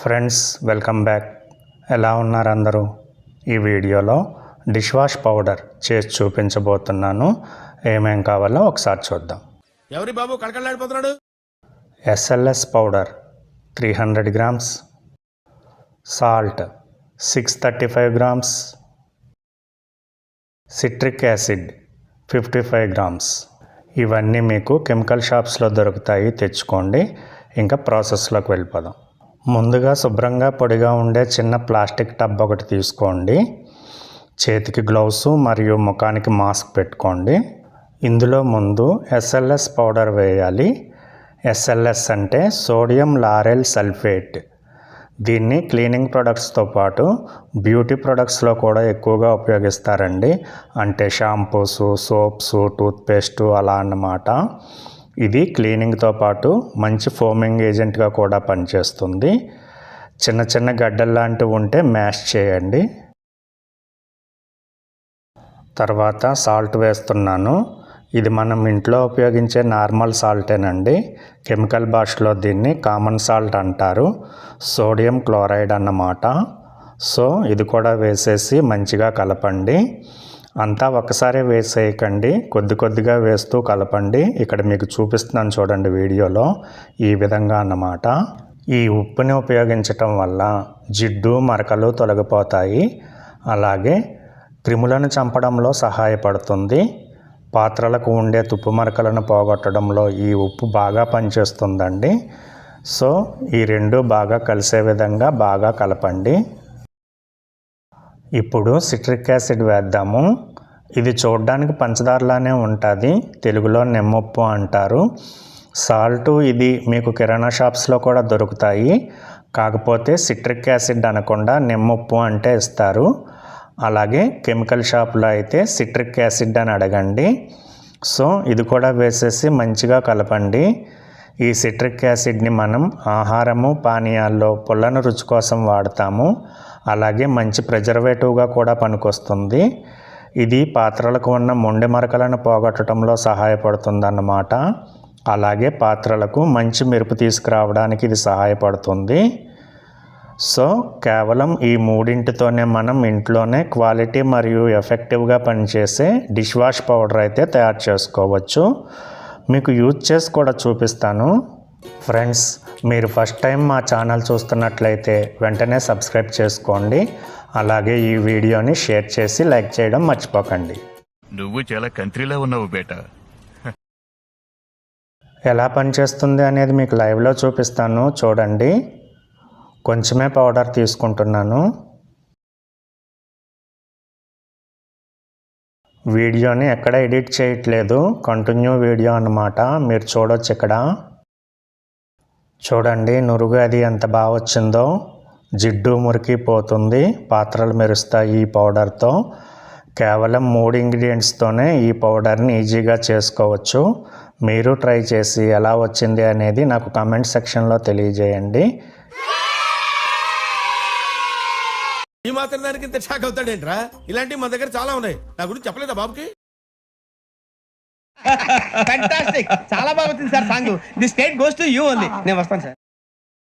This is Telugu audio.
ఫ్రెండ్స్ వెల్కమ్ బ్యాక్ ఎలా ఉన్నారు అందరూ? ఈ వీడియోలో డిష్ వాష్ పౌడర్ చేసి చూపించబోతున్నాను. ఏమేం కావాలో ఒకసారి చూద్దాం. ఎవరి బాబు కళకళలాడిపోతున్నాడు? SLS powder three hundred grams salt six thirty five grams citric acid fifty five grams ఇవన్నీ మీకు కెమికల్ షాప్స్లో దొరుకుతాయి తెచ్చుకోండి. ఇంకా ప్రాసెస్లోకి వెళ్ళిపోదాం. ముందుగా శుభ్రంగా పొడిగా ఉండే చిన్న ప్లాస్టిక్ టబ్ ఒకటి తీసుకోండి. చేతికి గ్లౌస్ మరియు ముఖానికి మాస్క్ పెట్టుకోండి. ఇందులో ముందు ఎస్ఎల్ఎస్ పౌడర్ వేయాలి. ఎస్ఎల్ఎస్ అంటే సోడియం లారెల్ సల్ఫేట్. దీన్ని క్లీనింగ్ ప్రొడక్ట్స్తో పాటు బ్యూటీ ప్రొడక్ట్స్లో కూడా ఎక్కువగా ఉపయోగిస్తారండి. అంటే షాంపూస్ సోప్స్ టూత్పేస్టు అలా అన్నమాట. ఇది క్లీనింగ్తో పాటు మంచి ఫోమింగ్ ఏజెంట్గా కూడా పనిచేస్తుంది. చిన్న చిన్న గడ్డలు లాంటివి ఉంటే మ్యాష్ చేయండి. తర్వాత సాల్ట్ వేస్తున్నాను. ఇది మనం ఇంట్లో ఉపయోగించే నార్మల్ సాల్టేనండి. కెమికల్ భాషలో దీన్ని కామన్ సాల్ట్ అంటారు. సోడియం క్లోరైడ్ అన్నమాట. సో ఇది కూడా వేసేసి మంచిగా కలపండి. అంతా ఒకసారి వేసేయకండి. కొద్ది కొద్దిగా వేస్తూ కలపండి. ఇక్కడ మీకు చూపిస్తున్నాను చూడండి వీడియోలో. ఈ విధంగా అన్నమాట. ఈ ఉప్పుని ఉపయోగించటం వల్ల జిడ్డు మరకలు తొలగిపోతాయి. అలాగే క్రిములను చంపడంలో సహాయపడుతుంది. పాత్రలకు ఉండే తుప్పు మరకలను పోగొట్టడంలో ఈ ఉప్పు బాగా పనిచేస్తుందండి. సో ఈ రెండు బాగా కలిసే విధంగా బాగా కలపండి. ఇప్పుడు సిట్రిక్ యాసిడ్ వేద్దాము. ఇది చూడడానికి పంచదారలానే ఉంటుంది. తెలుగులో నిమ్మప్పు అంటారు. సాల్ట్ ఇది మీకు కిరాణా షాప్స్లో కూడా దొరుకుతాయి. కాకపోతే సిట్రిక్ యాసిడ్ అనకుండా నిమ్మప్పు అంటే ఇస్తారు. అలాగే కెమికల్ షాప్లో అయితే సిట్రిక్ యాసిడ్ అని అడగండి. సో ఇది కూడా వేసేసి మంచిగా కలపండి. ఈ సిట్రిక్ యాసిడ్ని మనం ఆహారము పానీయాల్లో పుల్లని రుచి కోసం వాడతాము. అలాగే మంచి ప్రిజర్వేటివ్గా కూడా పనికొస్తుంది. ఇది పాత్రలకు ఉన్న మొండి మరకలను పోగొట్టడంలో సహాయపడుతుందన్నమాట. అలాగే పాత్రలకు మంచి మెరుపు తీసుకురావడానికి ఇది సహాయపడుతుంది. సో కేవలం ఈ మూడింటితోనే మనం ఇంట్లోనే క్వాలిటీ మరియు ఎఫెక్టివ్గా పనిచేసే డిష్ వాష్ పౌడర్ అయితే తయారు చేసుకోవచ్చు. మీకు యూజ్ చేసి కూడా చూపిస్తాను. ఫ్రెండ్స్ మీరు ఫస్ట్ టైం మా ఛానల్ చూస్తున్నట్లయితే వెంటనే సబ్స్క్రైబ్ చేసుకోండి. అలాగే ఈ వీడియోని షేర్ చేసి లైక్ చేయడం మర్చిపోకండి. నువ్వు చాలా కంట్రీలో ఉన్నావు బేటా. ఎలా పనిచేస్తుంది అనేది మీకు లైవ్లో చూపిస్తాను. చూడండి. కొంచెమే పౌడర్ తీసుకుంటున్నాను. వీడియోని ఎక్కడ ఎడిట్ చేయట్లేదు. కంటిన్యూ వీడియో అన్నమాట. మీరు చూడొచ్చు ఇక్కడ. చూడండి నురుగు అది ఎంత బాగా వచ్చిందో. జిడ్డు మురికి పోతుంది పాత్రలు మెరుస్తాయి ఈ పౌడర్తో. కేవలం మూడు ఇంగ్రీడియంట్స్తోనే ఈ పౌడర్ని ఈజీగా చేసుకోవచ్చు. మీరు ట్రై చేసి ఎలా వచ్చింది అనేది నాకు కామెంట్ సెక్షన్లో తెలియజేయండి. ఈ మాత్రం దానికి ఇంత షాక్ అవుతాడేంట్రా? ఇలాంటివి మన దగ్గర చాలా ఉన్నాయి. నా గురించి చెప్పలేదా బాబుకి? ఫ్యాంటాస్టిక్ చాలా బాగా వచ్చింది sir song. The state goes to you only నేను వస్తాను సార్.